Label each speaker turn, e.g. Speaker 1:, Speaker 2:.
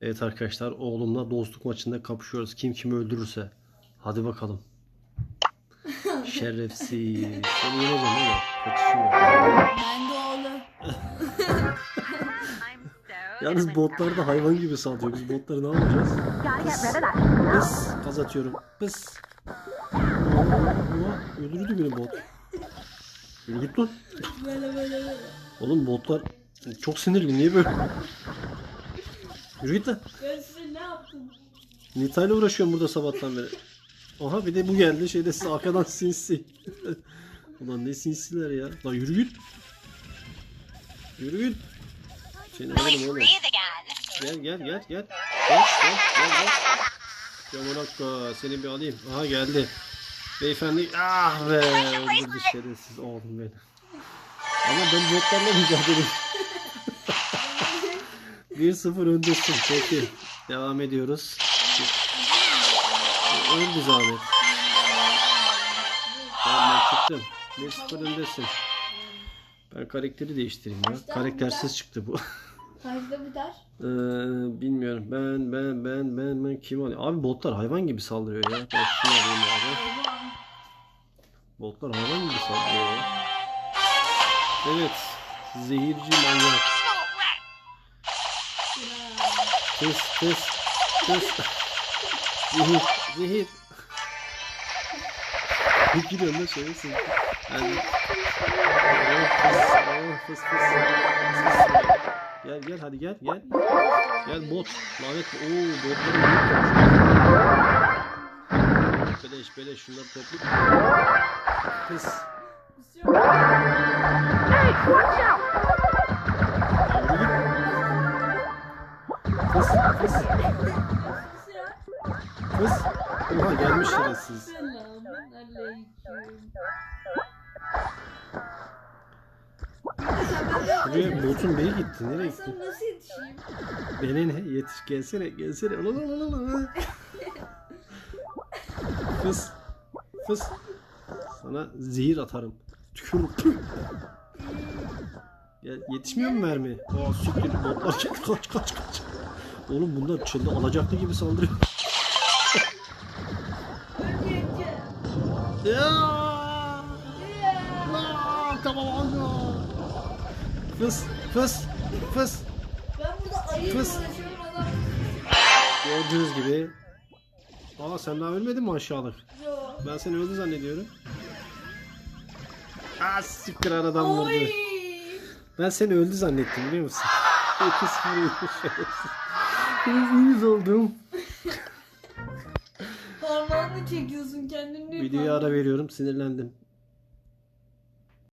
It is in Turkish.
Speaker 1: Evet arkadaşlar oğlumla dostluk maçında kapışıyoruz. Kim kimi öldürürse. Hadi bakalım. Şerefsiz. Seni yeneceğim oğlum. Kaçışıyor.
Speaker 2: Ben de oğlu.
Speaker 1: Yalnız botlar da hayvan gibi saldırıyor. Biz botları ne yapacağız? Pıs. Pıs. Gaz atıyorum. Pıs. Öldürdü beni bot. Yürü git lan. Oğlum botlar çok sinirli. Niye böyle? Yürü git lan.
Speaker 2: Ben size ne yaptım?
Speaker 1: Nita'yla uğraşıyorum burada sabahtan beri. Aha bir de bu geldi şeyde size arkadan sinsi. Ulan ne sinsiler ya. Lan yürü git. Yürü git. Seni alırım oğlum. Gel gel gel gel. Gel gel gel gel. Yamanakka seni bir alayım. Aha geldi. Beyefendi ah be öldürdü şerefsiz oğlum beni. Ama ben botlarla mücadele 1-0 öndesin. Peki. Devam ediyoruz. Öldü zahmet. Tamam ben çıktım. 1-0 öndesin. Ben karakteri değiştireyim ya. Karaktersiz çıktı bu.
Speaker 2: Kaçta biter?
Speaker 1: Ee, bilmiyorum. Ben ben ben ben ben kim alayım? Abi botlar hayvan gibi saldırıyor ya. Ben şunu alayım abi. Botlar hayvan gibi saldırıyor ya. Evet. Zehirci manyak. Tıs tıs tıs. Zehir zehir. Ne giriyorsun lan şerefsiz. Hadi. Oh, fıs, oh, fıs, fıs. Fıs. Gel gel hadi gel gel. Gel bot. Lanet. Oo botları büyük. Beleş beleş şunları toplayıp. Kız. Kız kız kız. Oha gelmiş şerefsiz.
Speaker 2: Selamun aleyküm.
Speaker 1: Buraya botun beyi gitti. Nereye gitti?
Speaker 2: Sana nasıl yetişeyim?
Speaker 1: Beni ne? Yetiş gelsene gelsene. Ulan ulan ulan ulan. Fıs. Fıs. Sana zehir atarım. Tükür. Ya yetişmiyor mu mermi? Aa siktir botlar çek kaç kaç kaç. Oğlum bunlar çıldı alacaklı gibi saldırıyor. Ya! Tamam anne. Fıs fıs fıs.
Speaker 2: Ben burada ayıyla adam.
Speaker 1: Gördüğünüz gibi. Aa sen daha ölmedin mi aşağılık?
Speaker 2: Yo.
Speaker 1: Ben seni öldü zannediyorum. Aa siktir aradan vurdu. Ben seni öldü zannettim biliyor musun? İkisi vurmuş. Uyuz oldum.
Speaker 2: Parmağını çekiyorsun kendini.
Speaker 1: Videoya ara veriyorum sinirlendim.